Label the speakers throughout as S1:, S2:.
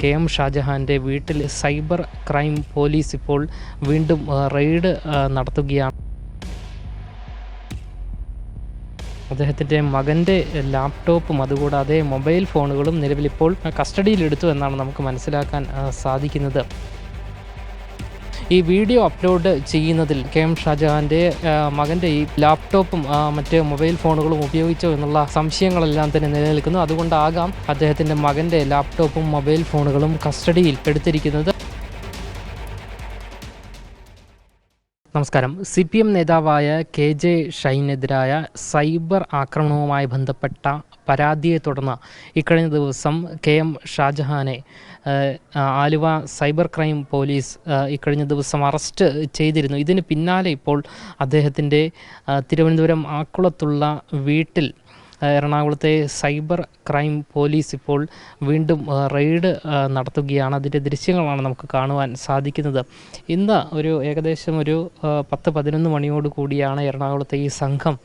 S1: K M ഷാജഹാന്റെ വീട്ടിൽ cyber crime police ഇപ്പോൾ വീണ്ടും റെയ്ഡ് നടത്തുകയാണ്. അദ്ദേഹത്തിന്റെ മകന്റെ ലാപ്ടോപ്പും അതുകൂടാതെ മൊബൈൽ ഫോണുകളും നിലവിലിപ്പോൾ കസ്റ്റഡിയിലെടുത്തു എന്നാണ് നമുക്ക് മനസ്സിലാക്കാൻ സാധിക്കുന്നത്. ഈ വീഡിയോ അപ്ലോഡ് ചെയ്യുന്നതിൽ കെ എം ഷാജഹാന്റെ മകന്റെ ഈ ലാപ്ടോപ്പും മറ്റ് മൊബൈൽ ഫോണുകളും ഉപയോഗിച്ചോ എന്നുള്ള സംശയങ്ങളെല്ലാം തന്നെ നിലനിൽക്കുന്നു. അതുകൊണ്ടാകാം അദ്ദേഹത്തിന്റെ മകന്റെ ലാപ്ടോപ്പും മൊബൈൽ ഫോണുകളും കസ്റ്റഡിയിൽ എടുത്തിരിക്കുന്നത്. നമസ്കാരം. സി പി എം നേതാവായ കെ ജെ ഷൈനെതിരായ സൈബർ ആക്രമണവുമായി ബന്ധപ്പെട്ട പരാതിയെ തുടർന്ന് ഇക്കഴിഞ്ഞ ദിവസം കെ എം ഷാജഹാനെ ആലുവ സൈബർ ക്രൈം പോലീസ് ഇക്കഴിഞ്ഞ ദിവസം അറസ്റ്റ് ചെയ്തിരുന്നു. ഇതിന് പിന്നാലെ ഇപ്പോൾ അദ്ദേഹത്തിന്റെ തിരുവനന്തപുരം ആക്കുളത്തുള്ള വീട്ടിൽ എറണാകുളത്തെ സൈബർ ക്രൈം പോലീസ് ഇപ്പോൾ വീണ്ടും റെയ്ഡ് നടത്തുകയാണ്. അതിന്റെ ദൃശ്യങ്ങളാണ് നമുക്ക് കാണുവാൻ സാധിക്കുന്നത്. ഇന്ന് ഒരു ഏകദേശം ഒരു പത്ത് പതിനൊന്ന് മണിയോട് കൂടിയാണ് എറണാകുളത്തെ ഈ സംഘം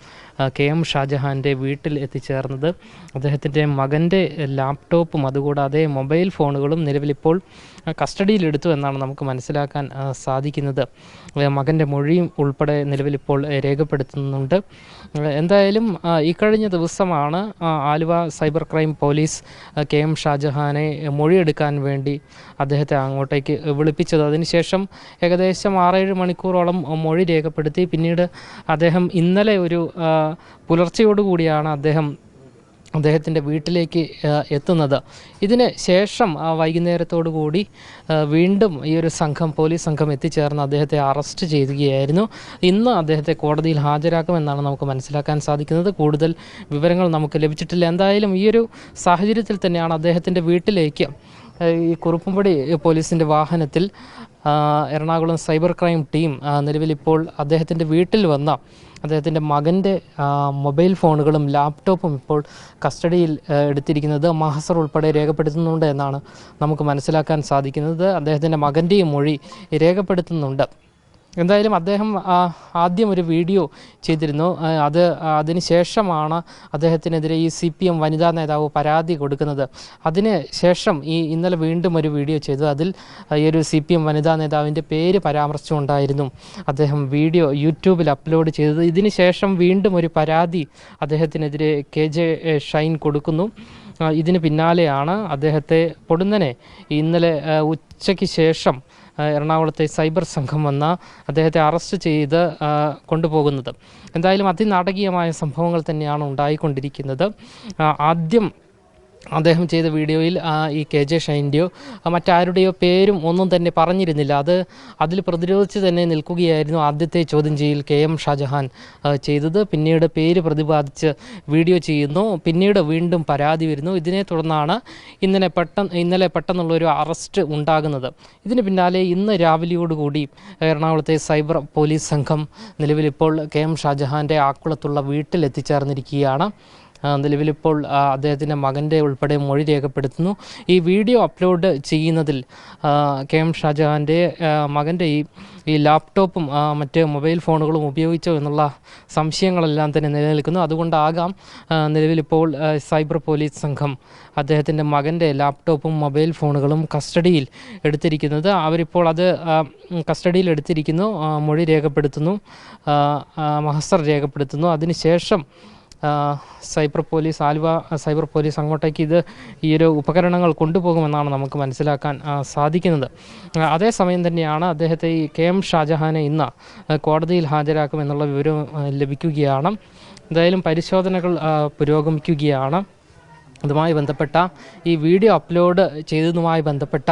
S1: കെ എം ഷാജഹാന്റെ വീട്ടിൽ എത്തിച്ചേർന്നത്. അദ്ദേഹത്തിന്റെ മകന്റെ ലാപ്ടോപ്പും അതുകൂടാതെ മൊബൈൽ ഫോണുകളും നിലവിലിപ്പോൾ കസ്റ്റഡിയിലെടുത്തു എന്നാണ് നമുക്ക് മനസ്സിലാക്കാൻ സാധിക്കുന്നത്. മകന്റെ മൊഴിയും ഉൾപ്പെടെ നിലവിലിപ്പോൾ രേഖപ്പെടുത്തുന്നുണ്ട്. എന്തായാലും ഇക്കഴിഞ്ഞ ദിവസമാണ് Aluva cyber crime police K M ഷാജഹാനെ മൊഴിയെടുക്കാൻ വേണ്ടി അദ്ദേഹത്തെ അങ്ങോട്ടേക്ക് വിളിപ്പിച്ചത്. അതിനുശേഷം ഏകദേശം ആറേഴ് മണിക്കൂറോളം മൊഴി രേഖപ്പെടുത്തി. പിന്നീട് അദ്ദേഹം ഇന്നലെ ഒരു പുലർച്ചയോടുകൂടിയാണ് അദ്ദേഹം അദ്ദേഹത്തിന്റെ വീട്ടിലേക്ക് എത്തുന്നത്. ഇതിന് ശേഷം വൈകുന്നേരത്തോടു കൂടി വീണ്ടും ഈ ഒരു സംഘം പോലീസ് സംഘം എത്തിച്ചേർന്ന് അദ്ദേഹത്തെ അറസ്റ്റ് ചെയ്യുകയായിരുന്നു. ഇന്ന് അദ്ദേഹത്തെ കോടതിയിൽ ഹാജരാക്കുമെന്നാണ് നമുക്ക് മനസ്സിലാക്കാൻ സാധിക്കുന്നത്. കൂടുതൽ വിവരങ്ങൾ നമുക്ക് ലഭിച്ചിട്ടില്ല. എന്തായാലും ഈ ഒരു സാഹചര്യത്തിൽ തന്നെയാണ് അദ്ദേഹത്തിന്റെ വീട്ടിലേക്ക് ഈ കുറുപ്പുംപടി പോലീസിന്റെ വാഹനത്തിൽ എറണാകുളം സൈബർ ക്രൈം ടീം നിലവിലിപ്പോൾ അദ്ദേഹത്തിന്റെ വീട്ടിൽ വന്ന അദ്ദേഹത്തിന്റെ മകന്റെ മൊബൈൽ ഫോണുകളും ലാപ്ടോപ്പും ഇപ്പോൾ കസ്റ്റഡിയിൽ എടുത്തിരിക്കുന്നത് മഹസർ ഉൾപ്പെടെ രേഖപ്പെടുത്തുന്നുണ്ട് എന്നാണ് നമുക്ക് മനസ്സിലാക്കാൻ സാധിക്കുന്നത്. അദ്ദേഹത്തിന്റെ മകന്റെയും മൊഴി രേഖപ്പെടുത്തുന്നുണ്ട്. എന്തായാലും അദ്ദേഹം ആദ്യം ഒരു വീഡിയോ ചെയ്തിരുന്നു. അത് അതിന് ശേഷമാണ് അദ്ദേഹത്തിനെതിരെ ഈ സി പി എം വനിതാ നേതാവ് പരാതി കൊടുക്കുന്നത്. അതിന് ശേഷം ഈ ഇന്നലെ വീണ്ടും ഒരു വീഡിയോ ചെയ്തു അതിൽ ഈ ഒരു സി പി എം വനിതാ നേതാവിന്റെ പേര് പരാമർശിച്ചുകൊണ്ടായിരുന്നു അദ്ദേഹം വീഡിയോ യൂട്യൂബിൽ അപ്ലോഡ് ചെയ്തത്. ഇതിന് ശേഷം വീണ്ടും ഒരു പരാതി അദ്ദേഹത്തിനെതിരെ കെ ജെ ഷൈൻ കൊടുക്കുന്നു. ഇതിന് പിന്നാലെയാണ് അദ്ദേഹത്തെ പൊടുന്നനെ. ഇന്നലെ ഉച്ചയ്ക്ക് ശേഷം എറണാകുളത്തെ സൈബർ സംഘം വന്ന അദ്ദേഹത്തെ അറസ്റ്റ് ചെയ്ത് കൊണ്ടുപോകുന്നത്. എന്തായാലും അതിനാടകീയമായ സംഭവങ്ങൾ തന്നെയാണ് ഉണ്ടായിക്കൊണ്ടിരിക്കുന്നത്. ആദ്യം അദ്ദേഹം ചെയ്ത വീഡിയോയിൽ ഈ കെ ജെ ഷൈന്റെയോ മറ്റാരുടെയോ പേരും ഒന്നും തന്നെ പറഞ്ഞിരുന്നില്ല. അത് അതിൽ പ്രതിരോധിച്ച് തന്നെ നിൽക്കുകയായിരുന്നു ആദ്യത്തെ ചോദ്യം ചെയ്യൽ കെ എം ഷാജഹാൻ ചെയ്തത്. പിന്നീട് പേര് പ്രതിപാദിച്ച് വീഡിയോ ചെയ്യുന്നു. പിന്നീട് വീണ്ടും പരാതി വരുന്നു. ഇതിനെ തുടർന്നാണ് ഇന്നലെ പെട്ടെന്ന് ഇന്നലെ പെട്ടെന്നുള്ളൊരു അറസ്റ്റ് ഉണ്ടാകുന്നത്. ഇതിന് പിന്നാലെ ഇന്ന് രാവിലെയോടുകൂടി എറണാകുളത്തെ സൈബർ പോലീസ് സംഘം നിലവിലിപ്പോൾ കെ എം ഷാജഹാന്റെ ആക്കുളത്തുള്ള വീട്ടിൽ എത്തിച്ചേർന്നിരിക്കുകയാണ് ഇപ്പോൾ അദ്ദേഹത്തിന്റെ മകന്റെ ഉൾപ്പെടെ മൊഴി രേഖപ്പെടുത്തുന്നു. ഈ വീഡിയോ അപ്ലോഡ് ചെയ്യുന്നതിൽ കെ എം ഷാജഹാന്റെ മകന്റെ ഈ ഈ ലാപ്ടോപ്പും മറ്റ് മൊബൈൽ ഫോണുകളും ഉപയോഗിച്ചോ എന്നുള്ള സംശയങ്ങളെല്ലാം തന്നെ നിലനിൽക്കുന്നു. അതുകൊണ്ടാകാം നിലവിലിപ്പോൾ സൈബർ പോലീസ് സംഘം അദ്ദേഹത്തിന്റെ മകന്റെ ലാപ്ടോപ്പും മൊബൈൽ ഫോണുകളും കസ്റ്റഡിയിൽ എടുത്തിരിക്കുന്നത്. അവരിപ്പോൾ അത് കസ്റ്റഡിയിൽ എടുത്തിരിക്കുന്നു മൊഴി രേഖപ്പെടുത്തുന്നു മഹസർ രേഖപ്പെടുത്തുന്നു. അതിനുശേഷം cyber police Aluva cyber police അങ്ങോട്ടേക്ക് ഇത് ഈ ഒരു ഉപകരണങ്ങൾ കൊണ്ടുപോകുമെന്നാണ് നമുക്ക് മനസ്സിലാക്കാൻ സാധിക്കുന്നത്. അതേസമയം തന്നെയാണ് അദ്ദേഹത്തെ ഈ കെ എം ഷാജഹാനെ ഇന്ന് കോടതിയിൽ ഹാജരാക്കുമെന്നുള്ള വിവരം ലഭിക്കുകയാണ്. എന്തായാലും പരിശോധനകൾ പുരോഗമിക്കുകയാണ്. അതുമായി ബന്ധപ്പെട്ട ഈ വീഡിയോ അപ്ലോഡ് ചെയ്തതുമായി ബന്ധപ്പെട്ട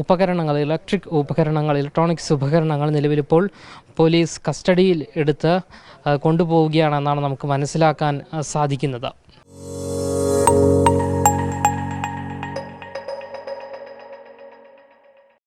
S1: ഉപകരണങ്ങൾ ഇലക്ട്രിക് ഉപകരണങ്ങൾ ഇലക്ട്രോണിക്സ് ഉപകരണങ്ങൾ നിലവിലിപ്പോൾ പോലീസ് കസ്റ്റഡിയിൽ എടുത്ത് കൊണ്ടുപോവുകയാണെന്നാണ് നമുക്ക് മനസ്സിലാക്കാൻ സാധിക്കുന്നത്.